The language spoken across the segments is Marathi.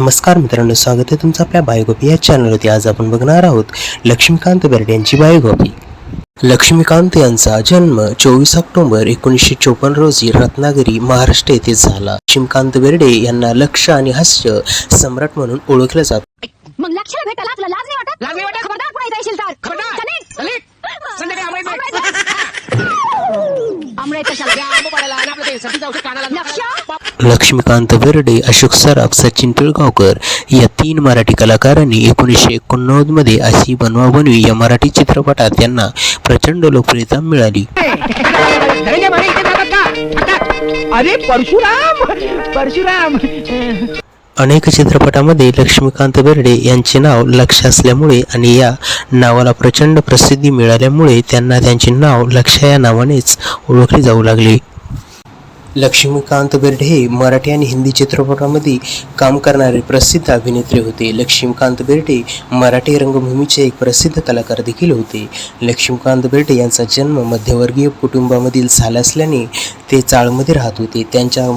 नमस्कार मित्रांनो स्वागत आहे तुमचं आपल्या बायोकॉपी या चॅनलवरती आज आपण बघणार आहोत लक्ष्मीकांत बेर्डे यांची बायोकॉपी लक्ष्मीकांत यांचा जन्म चोवीस ऑक्टोबर एकोणीसशे चोपन्न रोजी रत्नागिरी महाराष्ट्र येथे झाला लक्ष्मीकांत बेर्डे यांना लक्ष आणि हास्य सम्राट म्हणून ओळखलं जातं मग लक्षात भेटायला तुला लाज नाही वाटत लाज नाही वाटत? खबरदार पुढे येशील तर खबरदार. चलित. चलित. संध्याकाळी आमराईत भेट. आमराईत कशाला त्या आंबो पाडायला आणि आपलं ते सतीचं औषध कानाला लक्ष लक्ष्मीकांत बेर्डे अशोक सराफ सचिन पिळगावकर या तीन मराठी कलाकारांनी एकोणीसशे एकोणनव्वदमध्ये अशी बनवाबनवी या मराठी चित्रपटात त्यांना प्रचंड लोकप्रियता मिळाली. अरे परशुराम परशुराम. अनेक चित्रपटामध्ये लक्ष्मीकांत बेर्डे यांचे नाव लक्ष असल्यामुळे आणि या नावाला प्रचंड प्रसिद्धी मिळाल्यामुळे त्यांना त्यांचे नाव लक्ष या नावानेच ओळखले जाऊ लागले. लक्ष्मीकांत बेर्डे हे मराठी आणि हिंदी चित्रपटामध्ये काम करणारे प्रसिद्ध अभिनेत्री होते. लक्ष्मीकांत बेर्डे मराठी रंगभूमीचे एक प्रसिद्ध कलाकार देखील होते. लक्ष्मीकांत बेर्डे यांचा जन्म मध्यवर्गीय कुटुंबामधील झाला असल्याने ते चाळमध्ये राहत होते. त्यांच्या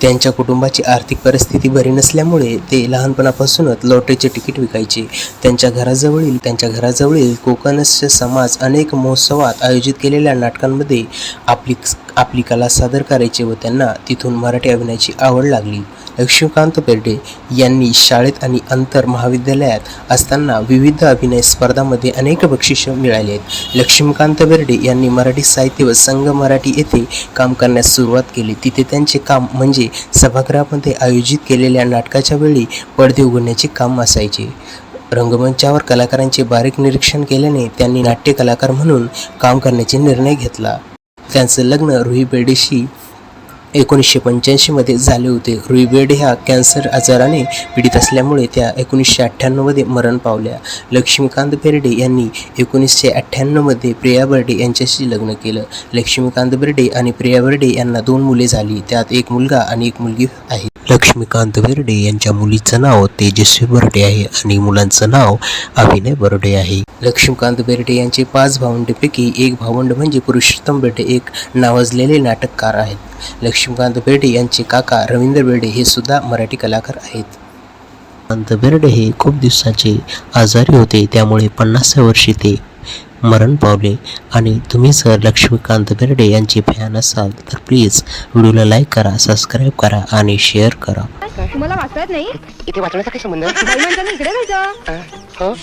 त्यांच्या कुटुंबाची आर्थिक परिस्थिती बरी नसल्यामुळे ते लहानपणापासूनच लॉटरीचे तिकीट विकायचे. त्यांच्या घराजवळील त्यांच्या घराजवळील कोकणस्य समाज अनेक महोत्सवात आयोजित केलेल्या नाटकांमध्ये आपली आपली कला सादर करायचे व त्यांना तिथून मराठी अभिनयाची आवड लागली. लक्ष्मीकांत बेर्डे यांनी शाळेत आणि अंतर महाविद्यालयात असताना विविध अभिनय स्पर्धामध्ये अनेक बक्षिसं मिळाली आहेत. लक्ष्मीकांत बेर्डे यांनी मराठी साहित्य व संघ मराठी येथे काम करण्यास सुरुवात केली. तिथे त्यांचे काम म्हणजे सभागृहामध्ये आयोजित केलेल्या नाटकाच्या वेळी पडदे उघडण्याचे काम असायचे. रंगमंचावर कलाकारांचे बारीक निरीक्षण केल्याने त्यांनी नाट्य कलाकार म्हणून काम करण्याचे निर्णय घेतला. त्यांचं लग्न रुही बेर्डेशी एकोणीसशे पंच्याऐंशीमध्ये झाले होते. रुई बेर्डे ह्या कॅन्सर आजाराने पीडित असल्यामुळे त्या एकोणीसशे अठ्ठ्याण्णवमध्ये मरण पावल्या. लक्ष्मीकांत बेर्डे यांनी एकोणीसशे अठ्ठ्याण्णवमध्ये प्रिया बेर्डे यांच्याशी लग्न केलं. लक्ष्मीकांत बेर्डे आणि प्रिया बेर्डे यांना दोन मुले झाली. त्यात एक मुलगा आणि एक मुलगी आहे. लक्ष्मीकांत बेर्डे यांच्या मुलीचं नाव तेजस्वी बर्डे आहे आणि मुलांचं नाव अभिनय बर्डे आहे. लक्ष्मीकांत बेर्डे यांचे पाच भावंडपैकी एक भावंड म्हणजे पुरुषोत्तम बेर्डे एक नावाजलेले नाटककार आहेत. लक्ष्मीकांत बेर्डे यांचे काका रवींद्र बेर्डे हे सुद्धा मराठी कलाकार आहेत. कांत बेर्डे हे खूप दिवसाचे आजारी होते त्यामुळे पन्नासव्या वर्षी ते मरण पावले. आणि तुम्ही जर लक्ष्मीकांत बेर्डे यांचे फॅन असाल तर प्लीज व्हिडिओला लाईक करा सबस्क्राईब करा आणि शेअर करा. तुम्हाला वाचता नाही? इथे वाचण्याचा काय संबंध? माणसाने इकडे जायचं. हो